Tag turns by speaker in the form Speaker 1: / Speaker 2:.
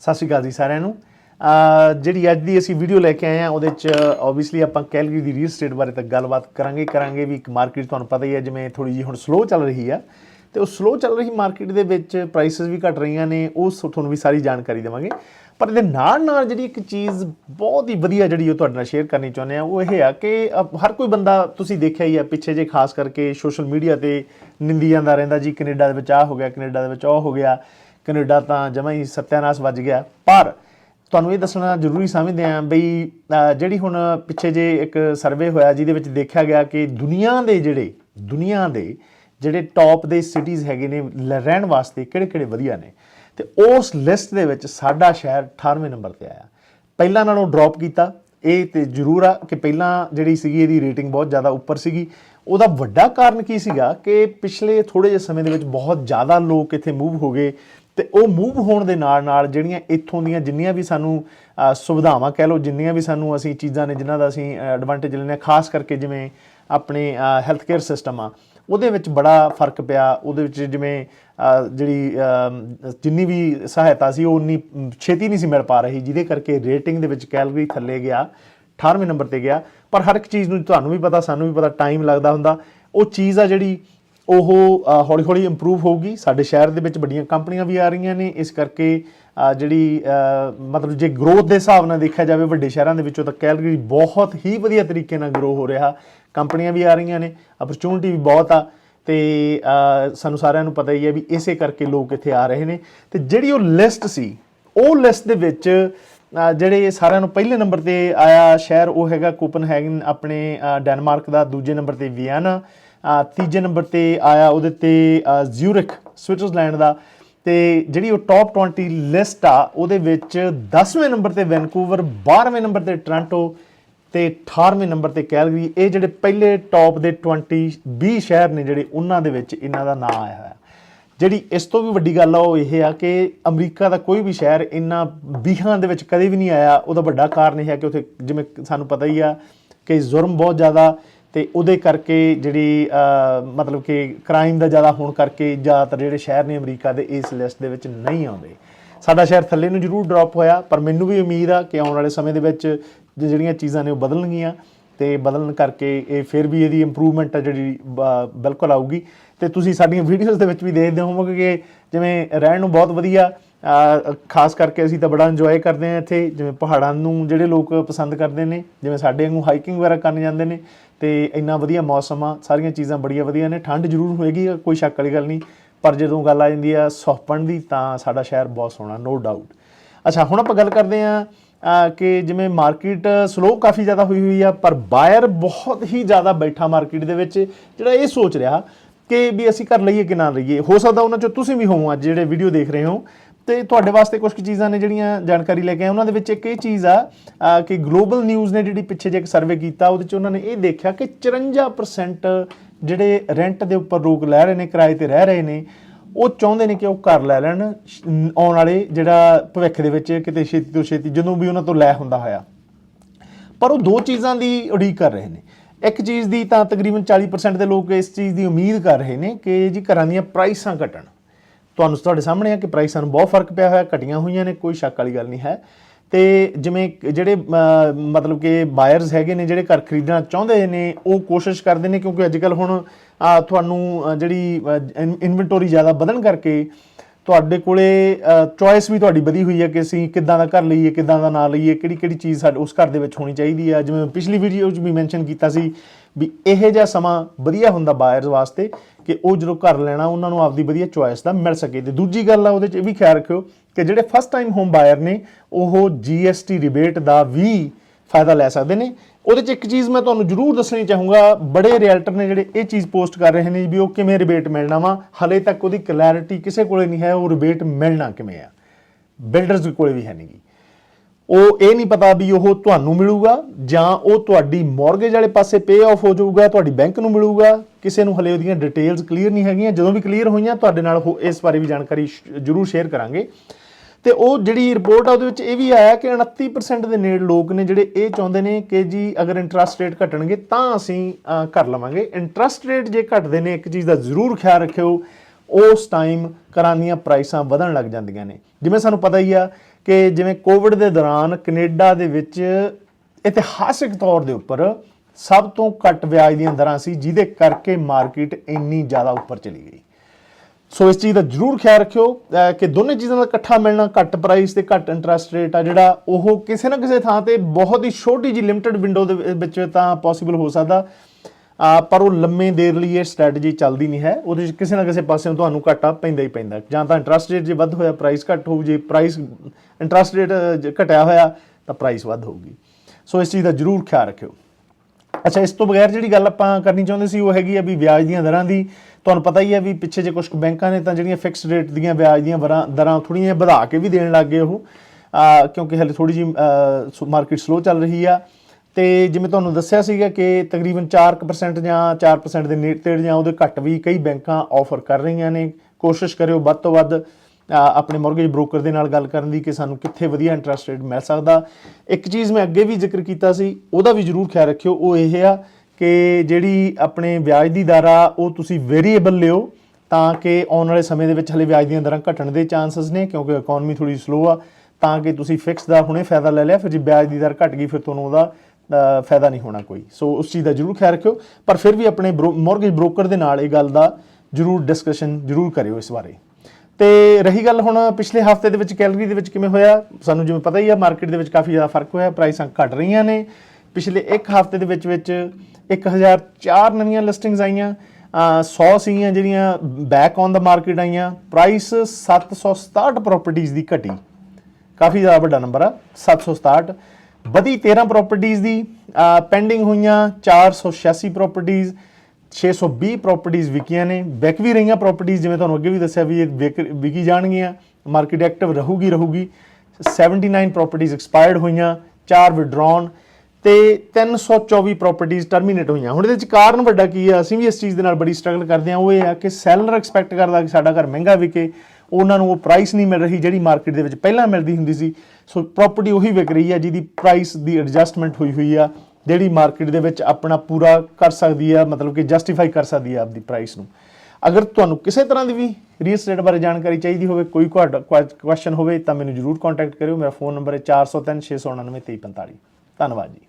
Speaker 1: ਸਤਿ ਸ਼੍ਰੀ ਅਕਾਲ ਜੀ ਸਾਰਿਆਂ ਨੂੰ। ਜਿਹੜੀ ਅੱਜ ਦੀ ਅਸੀਂ ਵੀਡੀਓ ਲੈ ਕੇ ਆਏ ਆ ਉਹਦੇ ਚ ਆਬਵੀਅਸਲੀ ਆਪਾਂ ਕੈਲਗਰੀ ਦੀ ਰੀਅਲ ਸਟੇਟ ਬਾਰੇ ਤਾਂ ਗੱਲਬਾਤ ਕਰਾਂਗੇ ਕਰਾਂਗੇ ਵੀ ਇੱਕ ਮਾਰਕੀਟ ਤੁਹਾਨੂੰ ਪਤਾ ਹੀ ਹੈ, ਜਿਵੇਂ ਥੋੜੀ ਜੀ ਹੁਣ ਸਲੋ ਚੱਲ ਰਹੀ ਆ। ਤੇ ਉਹ ਸਲੋ ਚੱਲ ਰਹੀ ਮਾਰਕੀਟ ਦੇ ਵਿੱਚ ਪ੍ਰਾਈਸਸ ਵੀ ਘਟ ਰਹੀਆਂ ਨੇ, ਉਹ ਸ- ਤੁਹਾਨੂੰ ਵੀ ਸਾਰੀ ਜਾਣਕਾਰੀ ਦੇਵਾਂਗੇ। ਪਰ ਇਹਦੇ ਨਾਲ ਨਾਲ ਜਿਹੜੀ ਇੱਕ ਚੀਜ਼ ਬਹੁਤ ਹੀ ਵਧੀਆ ਜਿਹੜੀ ਉਹ ਤੁਹਾਡੇ ਨਾਲ ਸ਼ੇਅਰ ਕਰਨੀ ਚਾਹੁੰਦੇ ਆ ਉਹ ਇਹ ਆ ਕਿ ਹਰ ਕੋਈ ਬੰਦਾ ਤੁਸੀਂ ਦੇਖਿਆ ਹੀ ਆ ਪਿੱਛੇ ਜੇ ਖਾਸ ਕਰਕੇ ਸੋਸ਼ਲ ਮੀਡੀਆ ਤੇ ਨਿੰਦੀ ਜਾਂਦਾ ਰਹਿੰਦਾ ਜੀ, ਕੈਨੇਡਾ ਦੇ ਵਿੱਚ ਆ ਹੋ ਗਿਆ, ਕੈਨੇਡਾ ਦੇ ਵਿੱਚ ਉਹ ਹੋ ਗਿਆ। ਕੈਨੇਡਾ ਤਾਂ ਜਮਾਂ ਹੀ ਸਤਿਆਨਾਸ਼ ਵੱਜ ਗਿਆ। ਪਰ ਤੁਹਾਨੂੰ ਇਹ ਦੱਸਣਾ ਜ਼ਰੂਰੀ ਸਮਝਦੇ ਆਂ ਬਈ ਜਿਹੜੀ ਹੁਣ ਪਿੱਛੇ ਜੇ ਇੱਕ ਸਰਵੇ ਹੋਇਆ ਜਿਹਦੇ ਵਿੱਚ ਦੇਖਿਆ ਗਿਆ ਕਿ ਦੁਨੀਆ ਦੇ ਜਿਹੜੇ, ਦੁਨੀਆ ਦੇ ਜਿਹੜੇ ਟੌਪ ਦੇ ਸਿਟੀਜ਼ ਹੈਗੇ ਨੇ, ਲ- ਰਹਿਣ ਵਾਸਤੇ ਕਿਹੜੇ-ਕਿਹੜੇ ਵਧੀਆ ਨੇ। ਤੇ ਉਸ ਲਿਸਟ ਦੇ ਵਿੱਚ ਸਾਡਾ ਸ਼ਹਿਰ 18ਵੇਂ ਨੰਬਰ ਤੇ ਆਇਆ। ਪਹਿਲਾਂ ਨਾਲੋਂ ਡ੍ਰੌਪ ਕੀਤਾ। ਇਹ ਤੇ ਜ਼ਰੂਰ ਆ ਕਿ ਪਹਿਲਾਂ ਜਿਹੜੀ ਸੀਗੀ ਇਹਦੀ ਰੇਟਿੰਗ ਬਹੁਤ ਜ਼ਿਆਦਾ ਉੱਪਰ ਸੀਗੀ। ਉਹਦਾ ਵੱਡਾ ਕਾਰਨ ਕੀ ਸੀਗਾ ਕਿ ਪਿਛਲੇ ਥੋੜੇ ਜਿਹੇ ਸਮੇਂ ਦੇ ਵਿੱਚ ਬਹੁਤ ਜ਼ਿਆਦਾ ਲੋਕ ਇੱਥੇ ਮੂਵ ਹੋ ਗਏ। ਤੇ ਉਹ ਮੂਵ ਹੋਣ ਦੇ ਨਾਲ ਨਾਲ ਜਿਹੜੀਆਂ ਇੱਥੋਂ ਦੀਆਂ ਜਿੰਨੀਆਂ ਵੀ ਸਾਨੂੰ ਸੁਵਿਧਾਵਾਂ ਕਹਿ ਲਓ, ਜਿੰਨੀਆਂ ਵੀ ਸਾਨੂੰ ਅਸੀਂ ਚੀਜ਼ਾਂ ਨੇ, ਜਿਨ੍ਹਾਂ ਦਾ ਅਸੀਂ ਐਡਵਾਂਟੇਜ ਲੈਂਦੇ ਹਾਂ, ਖਾਸ ਕਰਕੇ ਜਿਵੇਂ ਆਪਣੇ ਹੈਲਥ ਕੇਅਰ ਸਿਸਟਮ ਆ, ਉਹਦੇ ਵਿੱਚ ਬੜਾ ਫ਼ਰਕ ਪਿਆ, ਉਹਦੇ ਵਿੱਚ ਜਿਵੇਂ ਜਿਹੜੀ ਜਿੰਨੀ ਵੀ ਸਹਾਇਤਾ ਸੀ, ਉਹ ਉਨੀ ਛੇਤੀ ਨਹੀਂ ਸੀ ਮਿਲ ਪਾ ਰਹੀ, ਜਿਹਦੇ ਕਰਕੇ ਰੇਟਿੰਗ ਦੇ ਵਿੱਚ ਕੈਲਗਰੀ ਥੱਲੇ ਗਿਆ 18ਵੇਂ ਨੰਬਰ ਤੇ ਗਿਆ, ਪਰ ਹਰ ਇੱਕ ਚੀਜ਼ ਨੂੰ ਤੁਹਾਨੂੰ ਵੀ ਪਤਾ, ਸਾਨੂੰ ਵੀ ਪਤਾ ਟਾਈਮ ਲੱਗਦਾ ਹੁੰਦਾ, ਉਹ ਚੀਜ਼ ਆ ਜਿਹੜੀ ਉਹ ਹੌਲੀ ਹੌਲੀ ਇੰਪਰੂਵ ਹੋਊਗੀ। ਸਾਡੇ ਸ਼ਹਿਰ ਦੇ ਵਿੱਚ ਵੱਡੀਆਂ ਕੰਪਨੀਆਂ ਵੀ ਆ ਰਹੀਆਂ ਨੇ। ਇਸ ਕਰਕੇ ਜਿਹੜੀ ਮਤਲਬ ਜੇ ਗਰੋਥ ਦੇ ਹਿਸਾਬ ਨਾਲ ਦੇਖਿਆ ਜਾਵੇ, ਵੱਡੇ ਸ਼ਹਿਰਾਂ ਦੇ ਵਿੱਚੋਂ ਤਾਂ ਕੈਲਗਰੀ ਬਹੁਤ ਹੀ ਵਧੀਆ ਤਰੀਕੇ ਨਾਲ ਗਰੋ ਹੋ ਰਿਹਾ। ਕੰਪਨੀਆਂ ਵੀ ਆ ਰਹੀਆਂ ਨੇ ਅਪਰਚੂਨਿਟੀ ਵੀ ਬਹੁਤ ਆ। ਤੇ ਸਾਨੂੰ ਸਾਰਿਆਂ ਨੂੰ ਪਤਾ ਹੀ ਹੈ ਵੀ ਇਸੇ ਕਰਕੇ ਲੋਕ ਇੱਥੇ ਆ ਰਹੇ ਨੇ। ਤੇ ਜਿਹੜੀ ਉਹ ਲਿਸਟ ਸੀ, ਉਹ ਲਿਸਟ ਦੇ ਵਿੱਚ ਜਿਹੜੇ ਸਾਰਿਆਂ ਨੂੰ ਪਹਿਲੇ ਨੰਬਰ ਤੇ ਆਇਆ ਸ਼ਹਿਰ, ਉਹ ਹੈਗਾ ਕੋਪਨਹੈਗਨ ਆਪਣੇ ਡੈਨਮਾਰਕ ਦਾ, ਦੂਜੇ ਨੰਬਰ ਤੇ ਵੀਆਨਾ ਤੀਜੇ ਨੰਬਰ ਤੇ ਆਇਆ ਉਹਦੇ ਤੇ ਅਹ, ਜ਼ਿਊਰਿਖ ਸਵਿਟਜ਼ਰਲੈਂਡ ਦਾ। ਤੇ ਜਿਹੜੀ ਉਹ ਟੌਪ 20 ਲਿਸਟ ਆ ਉਹਦੇ ਵਿੱਚ 10ਵੇਂ ਨੰਬਰ ਤੇ ਵੈਨਕੂਵਰ 12ਵੇਂ ਨੰਬਰ ਤੇ ਟੋਰਾਂਟੋ ਤੇ 18ਵੇਂ ਨੰਬਰ ਤੇ ਕੈਲਗਰੀ। ਇਹ ਜਿਹੜੇ ਪਹਿਲੇ ਟੌਪ ਦੇ 20 20 ਸ਼ਹਿਰ ਨੇ ਜਿਹੜੇ ਉਹਨਾਂ ਦੇ ਵਿੱਚ ਇਹਨਾਂ ਦਾ ਨਾਮ ਆਇਆ ਹੋਇਆ। ਜਿਹੜੀ ਇਸ ਤੋਂ ਵੀ ਵੱਡੀ ਗੱਲ ਆ ਉਹ ਇਹ ਆ ਕਿ ਅਮਰੀਕਾ ਦਾ ਕੋਈ ਵੀ ਸ਼ਹਿਰ ਇੰਨਾ 20 ਦੇ ਵਿੱਚ ਕਦੇ ਵੀ ਨਹੀਂ ਆਇਆ। ਉਹਦਾ ਵੱਡਾ ਕਾਰਨ ਇਹ ਹੈ ਕਿ ਉੱਥੇ ਜਿਵੇਂ ਸਾਨੂੰ ਪਤਾ ਹੀ ਆ ਕਿ ਜ਼ੁਰਮ ਬਹੁਤ ਜ਼ਿਆਦਾ ਤੇ ਉਹਦੇ ਕਰਕੇ ਜਿਹੜੀ ਮਤਲਬ ਕਿ ਕ੍ਰਾਈਮ ਦਾ ਜ਼ਿਆਦਾ ਹੋਣ ਕਰਕੇ ਜ਼ਿਆਦਾਤਰ ਜਿਹੜੇ ਸ਼ਹਿਰ ਨੇ ਅਮਰੀਕਾ ਦੇ, ਇਸ ਲਿਸਟ ਦੇ ਵਿੱਚ ਨਹੀਂ ਆਉਂਦੇ। ਸਾਡਾ ਸ਼ਹਿਰ ਥੱਲੇ ਨੂੰ ਜ਼ਰੂਰ ਡ੍ਰੌਪ ਹੋਇਆ, ਪਰ ਮੈਨੂੰ ਵੀ ਉਮੀਦ ਆ ਕਿ ਆਉਣ ਵਾਲੇ ਸਮੇਂ ਦੇ ਵਿੱਚ ਜਿਹੜੀਆਂ ਚੀਜ਼ਾਂ ਨੇ ਉਹ ਬਦਲਣਗੀਆਂ ਤੇ ਬਦਲਣ ਕਰਕੇ ਇਹ ਫਿਰ ਵੀ ਇਹਦੀ ਇੰਪਰੂਵਮੈਂਟ ਆ ਜਿਹੜੀ ਬਿਲਕੁਲ ਆਊਗੀ। ਤੇ ਤੁਸੀਂ ਸਾਡੀਆਂ ਵੀਡੀਓਜ਼ ਦੇ ਵਿੱਚ ਵੀ ਦੇਖਦੇ ਹੋਵੋਗੇ ਕਿ ਜਿਵੇਂ ਰਹਿਣ ਨੂੰ ਬਹੁਤ ਵਧੀਆ ਖਾਸ ਕਰਕੇ ਅਸੀਂ ਤਾਂ ਬੜਾ ਇੰਜੋਏ ਕਰਦੇ ਹਾਂ ਇੱਥੇ, ਜਿਵੇਂ ਪਹਾੜਾਂ ਨੂੰ ਜਿਹੜੇ ਲੋਕ ਪਸੰਦ ਕਰਦੇ ਨੇ, ਜਿਵੇਂ ਸਾਡੇ ਵਾਂਗੂ ਹਾਈਕਿੰਗ ਵਗੈਰਾ ਕਰਨ ਜਾਂਦੇ ਨੇ, ਤੇ ਇੰਨਾ ਵਧੀਆ ਮੌਸਮ ਆ, ਸਾਰੀਆਂ ਚੀਜ਼ਾਂ ਬੜੀਆਂ ਵਧੀਆ ਨੇ, ਠੰਡ ਜ਼ਰੂਰ ਹੋਏਗੀ, ਕੋਈ ਸ਼ੱਕ ਵਾਲੀ ਗੱਲ ਨਹੀਂ, ਪਰ ਜਦੋਂ ਗੱਲ ਆ ਜਾਂਦੀ ਆ ਸੌਪਣ ਦੀ, ਤਾਂ ਸਾਡਾ ਸ਼ਹਿਰ ਬਹੁਤ ਸੋਹਣਾ ਨੋ ਡਾਊਟ ਅੱਛਾ, ਹੁਣ ਆਪਾਂ ਗੱਲ ਕਰਦੇ ਆ, ਕਿ ਜਿਵੇਂ ਮਾਰਕੀਟ ਸਲੋ ਕਾਫੀ ਜ਼ਿਆਦਾ ਹੋਈ ਹੋਈ ਆ, ਪਰ ਬਾਇਰ ਬਹੁਤ ਹੀ ਜ਼ਿਆਦਾ ਬੈਠਾ ਮਾਰਕੀਟ ਦੇ ਵਿੱਚ, ਜਿਹੜਾ ਇਹ ਸੋਚ ਰਿਹਾ ਕਿ ਵੀ ਅਸੀਂ ਕਰ ਲਈਏ ਕਿ ਨਾ ਲਈਏ, ਹੋ ਸਕਦਾ ਉਹਨਾਂ ਚੋਂ ਤੁਸੀਂ ਵੀ ਹੋਵੋ ਅੱਜ ਜਿਹੜੇ ਵੀਡੀਓ ਦੇਖ ਰਹੇ ਹੋ ਤੇ ਤੁਹਾਡੇ ਵਾਸਤੇ ਕੁਝ ਕੁ ਚੀਜ਼ਾਂ ਨੇ ਜਿਹੜੀਆਂ ਜਾਣਕਾਰੀ ਲੈ ਕੇ ਆਏ। ਉਹਨਾਂ ਦੇ ਵਿੱਚ ਇੱਕ ਇਹ ਚੀਜ਼ ਆ ਕਿ ਗਲੋਬਲ ਨਿਊਜ਼ ਨੇ ਜਿਹੜੀ ਪਿੱਛੇ ਜੇ ਇੱਕ ਸਰਵੇ ਕੀਤਾ, ਉਹਦੇ ਚ ਉਹਨਾਂ ਨੇ ਇਹ ਦੇਖਿਆ ਕਿ 54% ਜਿਹੜੇ ਰੈਂਟ ਦੇ ਉੱਪਰ ਰੋਕ ਲੈ ਰਹੇ ਨੇ, ਕਿਰਾਏ ਤੇ ਰਹਿ ਰਹੇ ਨੇ, ਉਹ ਚਾਹੁੰਦੇ ਨੇ ਕਿ ਉਹ ਘਰ ਲੈ ਲੈਣ, ਆਉਣ ਵਾਲੇ ਜਿਹੜਾ ਭਵਿੱਖ ਦੇ ਵਿੱਚ ਕਿਤੇ ਛੇਤੀ ਤੋਂ ਛੇਤੀ ਜਦੋਂ ਵੀ ਉਹਨਾਂ ਤੋਂ ਲੈ ਹੁੰਦਾ ਹੋਇਆ। ਪਰ ਉਹ ਦੋ ਚੀਜ਼ਾਂ ਦੀ ਉਡੀਕ ਕਰ ਰਹੇ ਨੇ। ਇੱਕ ਚੀਜ਼ ਦੀ ਤਾਂ ਤਕਰੀਬਨ 40% ਦੇ ਲੋਕ ਇਸ ਚੀਜ਼ ਦੀ ਉਮੀਦ ਕਰ ਰਹੇ ਨੇ ਕਿ ਜੀ ਘਰਾਂ ਦੀਆਂ ਪ੍ਰਾਈਸਾਂ ਘਟਣ। ਤੁਹਾਨੂੰ ਤੁਹਾਡੇ ਸਾਹਮਣੇ ਆ ਕਿ ਪ੍ਰਾਈਸਾਂ ਨੂੰ ਬਹੁਤ ਫ਼ਰਕ ਪਿਆ ਹੋਇਆ ਘਟੀਆਂ ਹੋਈਆਂ ਨੇ ਕੋਈ ਸ਼ੱਕ ਵਾਲੀ ਗੱਲ ਨਹੀਂ ਹੈ। ਤੇ ਜਿਵੇਂ ਜਿਹੜੇ ਮਤਲਬ ਕਿ ਬਾਇਰਸ ਹੈਗੇ ਨੇ ਜਿਹੜੇ ਘਰ ਖਰੀਦਣਾ ਚਾਹੁੰਦੇ ਨੇ ਉਹ ਕੋਸ਼ਿਸ਼ ਕਰਦੇ ਨੇ ਕਿਉਂਕਿ ਅੱਜ ਕੱਲ ਹੁਣ ਤੁਹਾਨੂੰ ਅਹ, ਜਿਹੜੀ ਇਨਵੈਂਟੋਰੀ ਜ਼ਿਆਦਾ ਵਧਣ ਕਰਕੇ ਤੁਹਾਡੇ ਕੋਲੇ ਚੋਇਸ ਵੀ ਤੁਹਾਡੀ ਵਧੀ ਹੋਈ ਹੈ ਕਿ ਅਸੀਂ ਕਿੱਦਾਂ ਦਾ ਘਰ ਲਈਏ ਕਿੱਦਾਂ ਦਾ ਨਾ ਲਈਏ ਕਿਹੜੀ ਕਿਹੜੀ ਚੀਜ਼ ਸਾਡੇ ਉਸ ਘਰ ਦੇ ਵਿੱਚ ਹੋਣੀ ਚਾਹੀਦੀ ਹੈ। ਜਿਵੇਂ ਪਿਛਲੀ ਵੀਡੀਓ 'ਚ ਵੀ ਮੈਂਸ਼ਨ ਕੀਤਾ ਸੀ ਵੀ ਇਹ ਜਿਹਾ ਸਮਾਂ ਵਧੀਆ ਹੁੰਦਾ ਬਾਇਰਸ ਵਾਸਤੇ ਕਿ ਉਹ ਜਦੋਂ ਘਰ ਲੈਣਾ, ਉਹਨਾਂ ਨੂੰ ਆਪਦੀ ਵਧੀਆ ਚੋਇਸ ਦਾ ਮਿਲ ਸਕੇ। ਤੇ ਦੂਜੀ ਗੱਲ ਆ, ਉਹਦੇ 'ਚ ਇਹ ਵੀ ਖਿਆਲ ਰੱਖਿਓ ਕਿ ਜਿਹੜੇ ਫਸਟ ਟਾਈਮ ਹੋਮ ਬਾਇਰ ਨੇ, ਉਹ GST ਰਿਬੇਟ ਦਾ ਵੀ ਫਾਇਦਾ ਲੈ ਸਕਦੇ ਨੇ। ਉਹਦੇ 'ਚ ਇੱਕ ਚੀਜ਼ ਮੈਂ ਤੁਹਾਨੂੰ ਜ਼ਰੂਰ ਦੱਸਣੀ ਚਾਹੂੰਗਾ, ਬੜੇ ਰੀਅਲਟਰ ਨੇ ਜਿਹੜੇ ਇਹ ਚੀਜ਼ ਪੋਸਟ ਕਰ ਰਹੇ ਨੇ ਵੀ ਉਹ ਕਿਵੇਂ ਰਿਬੇਟ ਮਿਲਣਾ ਵਾ। ਹਲੇ ਤੱਕ ਉਹਦੀ ਕਲੈਰਿਟੀ ਕਿਸੇ ਕੋਲੇ ਨਹੀਂ ਹੈ, ਉਹ ਰਿਬੇਟ ਮਿਲਣਾ ਕਿਵੇਂ ਆ। ਬਿਲਡਰਸ ਕੋਲੇ ਵੀ ਹੈ ਨਹੀਂਗੀ ਉਹ ਇਹ ਨਹੀਂ ਪਤਾ ਵੀ ਉਹ ਤੁਹਾਨੂੰ ਮਿਲੂਗਾ ਜਾਂ ਉਹ ਤੁਹਾਡੀ ਮਾਰਗੇਜ ਵਾਲੇ ਪਾਸੇ ਪੇ ਆਫ ਹੋ ਜਾਊਗਾ, ਤੁਹਾਡੀ ਬੈਂਕ ਨੂੰ ਮਿਲੂਗਾ। ਕਿਸੇ ਨੂੰ ਹਲੇ ਉਹਦੀਆਂ ਡਿਟੇਲਸ ਕਲੀਅਰ ਨਹੀਂ ਹੈਗੀਆਂ। ਜਦੋਂ ਵੀ ਕਲੀਅਰ ਹੋਈਆਂ, ਤੁਹਾਡੇ ਨਾਲ ਉਹ ਇਸ ਬਾਰੇ ਵੀ ਜਾਣਕਾਰੀ ਸ਼- ਜ਼ਰੂਰ ਸ਼ੇਅਰ ਕਰਾਂਗੇ। ਤੇ ਉਹ ਜਿਹੜੀ ਰਿਪੋਰਟ ਆ, ਉਹਦੇ ਵਿੱਚ ਇਹ ਵੀ ਆਇਆ ਕਿ 29% ਦੇ ਨੇੜ ਲੋਕ ਨੇ ਜਿਹੜੇ ਇਹ ਚਾਹੁੰਦੇ ਨੇ ਕਿ ਜੀ ਅਗਰ ਇੰਟਰਸਟ ਰੇਟ ਘਟਣਗੇ ਤਾਂ ਅਸੀਂ ਕਰ ਲਵਾਂਗੇ। ਇੰਟਰਸਟ ਰੇਟ ਜੇ ਘਟਦੇ ਨੇ, ਇੱਕ ਚੀਜ਼ ਦਾ ਜ਼ਰੂਰ ਖਿਆਲ ਰੱਖਿਓ। ਉਸ ਟਾਈਮ ਘਰਾਂ ਦੀਆਂ ਪ੍ਰਾਈਸਾਂ ਵਧਣ ਲੱਗ ਜਾਂਦੀਆਂ ਨੇ। ਜਿਵੇਂ ਸਾਨੂੰ ਪਤਾ ਹੀ ਆ ਕਿ ਜਿਵੇਂ ਕੋਵਿਡ ਦੇ ਦੌਰਾਨ ਕੈਨੇਡਾ ਦੇ ਵਿੱਚ ਇਤਿਹਾਸਿਕ ਤੌਰ ਦੇ ਉੱਪਰ ਸਭ ਤੋਂ ਘੱਟ ਵਿਆਜ ਦੀਆਂ ਦਰਾਂ ਸੀ, ਜਿਹਦੇ ਕਰਕੇ ਮਾਰਕੀਟ ਇੰਨੀ ਜ਼ਿਆਦਾ ਉੱਪਰ ਚਲੀ ਗਈ। ਸੋ ਇਸ ਚੀਜ਼ ਦਾ ਜਰੂਰ ਖਿਆਲ ਰੱਖਿਓ ਕਿ ਦੋਨੇ ਚੀਜ਼ਾਂ ਦਾ ਇਕੱਠਾ ਮਿਲਣਾ ਘੱਟ ਪ੍ਰਾਈਸ ਤੇ ਘੱਟ ਇੰਟਰਸਟ ਰੇਟ ਆ, ਜਿਹੜਾ ਉਹ ਕਿਸੇ ਨਾ ਕਿਸੇ ਥਾਂ ਤੇ ਬਹੁਤ ਹੀ ਛੋਟੀ ਜੀ ਲਿਮਟਿਡ ਵਿੰਡੋ ਦੇ ਵਿੱਚ ਤਾਂ ਪੋਸੀਬਲ ਹੋ ਸਕਦਾ। ਪਰ ਉਹ ਲੰਮੇ ਦੇਰ ਲਈ ਇਹ ਸਟ੍ਰੈਟਜੀ ਚੱਲਦੀ ਨਹੀਂ ਹੈ। ਉਹਦੇ ਵਿੱਚ ਕਿਸੇ ਨਾ ਕਿਸੇ ਪਾਸਿਓਂ ਤੁਹਾਨੂੰ ਘਾਟਾ ਪੈਂਦਾ ਹੀ ਪੈਂਦਾ। ਜਾਂ ਤਾਂ ਇੰਟਰਸਟ ਰੇਟ ਜੇ ਵੱਧ ਹੋਇਆ ਪ੍ਰਾਈਸ ਘੱਟ ਹੋਊ, ਜੇ ਪ੍ਰਾਈਸ ਇੰਟਰਸਟ ਰੇਟ ਘਟਿਆ ਹੋਇਆ, ਤਾਂ ਪ੍ਰਾਈਸ ਵੱਧ ਹੋਊਗੀ। ਸੋ ਇਸ ਚੀਜ਼ ਦਾ ਜਰੂਰ ਖਿਆਲ ਰੱਖਿਓ। ਅੱਛਾ, ਇਸ ਤੋਂ ਬਗੈਰ ਜਿਹੜੀ ਗੱਲ ਆਪਾਂ ਕਰਨੀ ਚਾਹੁੰਦੇ ਸੀ, ਉਹ ਹੈਗੀ ਆ ਵੀ ਵਿਆਜ ਦੀਆਂ ਦਰਾਂ ਦੀ। ਤੁਹਾਨੂੰ ਪਤਾ ਹੀ ਹੈ ਵੀ ਪਿੱਛੇ ਜੇ ਕੁਝ ਕੁ ਬੈਂਕਾਂ ਨੇ ਤਾਂ ਜਿਹੜੀਆਂ ਫਿਕਸਡ ਰੇਟ ਦੀਆਂ ਵਿਆਜ ਦੀਆਂ ਦਰਾਂ ਦਰਾਂ ਥੋੜੀਆਂ ਵਧਾ ਕੇ ਵੀ ਦੇਣ ਲੱਗ ਗਏ ਉਹ। ਕਿਉਂਕਿ ਹਲੇ ਥੋੜੀ ਜੀ ਮਾਰਕੀਟ ਸਲੋ ਚੱਲ ਰਹੀ ਆ। ਤੇ ਜਿਵੇਂ ਤੁਹਾਨੂੰ ਦੱਸਿਆ ਸੀਗਾ ਕਿ ਤਕਰੀਬਨ 4% ਜਾਂ 4% ਦੇ ਨੇੜੇ ਜਾਂ ਉਹਦੇ ਘੱਟ ਵੀ ਕਈ ਬੈਂਕਾਂ ਆਫਰ ਕਰ ਰਹੀਆਂ ਨੇ। ਕੋਸ਼ਿਸ਼ ਕਰਿਓ ਵੱਧ ਤੋਂ ਵੱਧ ਆਪਣੇ ਮਾਰਗੇਜ ਬ੍ਰੋਕਰ ਦੇ ਨਾਲ ਗੱਲ ਕਰਨ ਦੀ ਕਿ ਸਾਨੂੰ ਕਿੱਥੇ ਵਧੀਆ ਇੰਟਰਸਟ ਰੇਟ ਮਿਲ ਸਕਦਾ। ਇੱਕ ਚੀਜ਼ ਮੈਂ ਅੱਗੇ ਵੀ ਜ਼ਿਕਰ ਕੀਤਾ ਸੀ, ਉਹਦਾ ਵੀ ਜ਼ਰੂਰ ਖਿਆਲ ਰੱਖਿਓ। ਉਹ ਇਹ ਆ ਕਿ ਜਿਹੜੀ ਆਪਣੇ ਵਿਆਜ ਦੀ ਦਰ ਆ ਉਹ ਤੁਸੀਂ ਵੇਰੀਏਬਲ ਲਿਓ ਤਾਂ ਕਿ ਆਉਣ ਵਾਲੇ ਸਮੇਂ ਦੇ ਵਿੱਚ ਹਲੇ ਵਿਆਜ ਦੀਆਂ ਦਰਾਂ ਘਟਣ ਦੇ ਚਾਂਸਸ ਨੇ, ਕਿਉਂਕਿ ਇਕਨੋਮੀ ਥੋੜੀ ਸਲੋ ਆ, ਤਾਂ ਕਿ ਤੁਸੀਂ ਫਿਕਸ ਦਾ ਹੁਣੇ ਫਾਇਦਾ ਲੈ ਲਿਆ, ਫਿਰ ਜੇ ਵਿਆਜ ਦੀ ਦਰ ਘਟ ਗਈ, ਫਿਰ ਤੁਹਾਨੂੰ ਉਹਦਾ ਫਾਇਦਾ ਨਹੀਂ ਹੋਣਾ ਕੋਈ। ਸੋ ਉਸ ਚੀਜ਼ ਦਾ ਜ਼ਰੂਰ ਖਿਆਲ ਰੱਖਿਓ। ਪਰ ਫਿਰ ਵੀ ਆਪਣੇ ਮਾਰਗੇਜ ਬ੍ਰੋਕਰ ਦੇ ਨਾਲ ਇਹ ਗੱਲ ਦਾ ਜ਼ਰੂਰ ਡਿਸਕਸ਼ਨ ਜ਼ਰੂਰ ਕਰਿਓ ਇਸ ਬਾਰੇ। ਤੇ ਰਹੀ ਗੱਲ ਹੁਣ ਪਿਛਲੇ ਹਫ਼ਤੇ ਦੇ ਵਿੱਚ ਕੈਲਗਰੀ ਦੇ ਵਿੱਚ ਕਿਵੇਂ ਹੋਇਆ? ਸਾਨੂੰ ਜਿਵੇਂ ਪਤਾ ਹੀ ਆ ਮਾਰਕੀਟ ਦੇ ਵਿੱਚ ਕਾਫੀ ਜ਼ਿਆਦਾ ਫ਼ਰਕ ਹੋਇਆ ਪ੍ਰਾਈਸਾਂ ਘਟ ਰਹੀਆਂ ਨੇ। ਪਿਛਲੇ ਇੱਕ ਹਫ਼ਤੇ ਦੇ ਵਿੱਚ ਵਿੱਚ 1004 ਨਵੀਆਂ ਲਿਸਟਿੰਗਸ ਆਈਆਂ। ਅਹ 100 ਸੀਗੀਆਂ ਜਿਹੜੀਆਂ ਬੈਕ ਔਨ ਦਾ ਮਾਰਕੀਟ ਆਈਆਂ। ਪ੍ਰਾਈਸ 767 ਪ੍ਰਾਪਰਟੀਆਂ ਦੀ ਘਟੀ। ਕਾਫੀ ਜ਼ਿਆਦਾ ਵੱਡਾ ਨੰਬਰ ਆ 767 ਵਧੀ 13 ਪ੍ਰਾਪਰਟੀਆਂ ਦੀ ਪੈਂਡਿੰਗ ਹੋਈਆਂ 486 ਪ੍ਰਾਪਰਟੀਆਂ 620 ਪ੍ਰਾਪਰਟੀਆਂ ਵਿਕੀਆਂ ਨੇ। ਵਿਕ ਵੀ ਰਹੀਆਂ ਪ੍ਰਾਪਰਟੀਆਂ ਜਿਵੇਂ ਤੁਹਾਨੂੰ ਅੱਗੇ ਵੀ ਦੱਸਿਆ ਵੀ ਇਹ ਵਿਕ- ਵਿਕੀ ਜਾਣਗੀਆਂ। ਮਾਰਕੀਟ ਐਕਟਿਵ ਰਹੂਗੀ ਰਹੂਗੀ। 79 ਪ੍ਰਾਪਰਟੀਆਂ ਐਕਸਪਾਇਰਡ ਹੋਈਆਂ 4 ਵਿਡਰਾਉਨ ਤੇ 324 ਪ੍ਰਾਪਰਟੀਆਂ ਟਰਮੀਨੇਟ ਹੋਈਆਂ। ਹੁਣ ਇਹਦੇ ਵਿੱਚ ਕਾਰਨ ਵੱਡਾ ਕੀ ਹੈ ਅਸੀਂ ਵੀ ਇਸ ਚੀਜ਼ ਦੇ ਨਾਲ ਬੜੀ ਸਟਰਗਲ ਕਰਦੇ ਹਾਂ। ਉਹ ਇਹ ਆ ਕਿ ਸੈਲਰ ਐਕਸਪੈਕਟ ਕਰਦਾ ਕਿ ਸਾਡਾ ਘਰ ਮਹਿੰਗਾ ਵਿਕੇ। ਉਹਨਾਂ ਨੂੰ ਉਹ ਪ੍ਰਾਈਸ ਨਹੀਂ ਮਿਲ ਰਹੀ ਜਿਹੜੀ ਮਾਰਕੀਟ ਦੇ ਵਿੱਚ ਪਹਿਲਾਂ ਮਿਲਦੀ ਹੁੰਦੀ ਸੀ। ਸੋ ਪ੍ਰਾਪਰਟੀ ਉਹੀ ਵਿਕ ਰਹੀ ਆ ਜਿਹਦੀ ਪ੍ਰਾਈਸ ਦੀ ਐਡਜਸਟਮੈਂਟ ਹੋਈ ਹੋਈ ਆ, ਜਿਹੜੀ ਮਾਰਕੀਟ ਦੇ ਵਿੱਚ ਆਪਣਾ ਪੂਰਾ ਕਰ ਸਕਦੀ ਆ, ਮਤਲਬ ਕਿ ਜਸਟੀਫਾਈ ਕਰ ਸਕਦੀ ਆ ਆਪਦੀ ਪ੍ਰਾਈਸ ਨੂੰ। ਅਗਰ ਤੁਹਾਨੂੰ ਕਿਸੇ ਤਰ੍ਹਾਂ ਦੀ ਵੀ ਰੀਅਲ ਸਟੇਟ ਬਾਰੇ ਜਾਣਕਾਰੀ ਚਾਹੀਦੀ ਹੋਵੇ, ਕੋਈ ਕੁਐਸਚਨ ਹੋਵੇ ਤਾਂ ਮੈਨੂੰ ਜਰੂਰ ਕੰਟੈਕਟ ਕਰਿਓ। ਮੇਰਾ ਫੋਨ ਨੰਬਰ ਹੈ 4036992345 ਧੰਨਵਾਦ ਜੀ।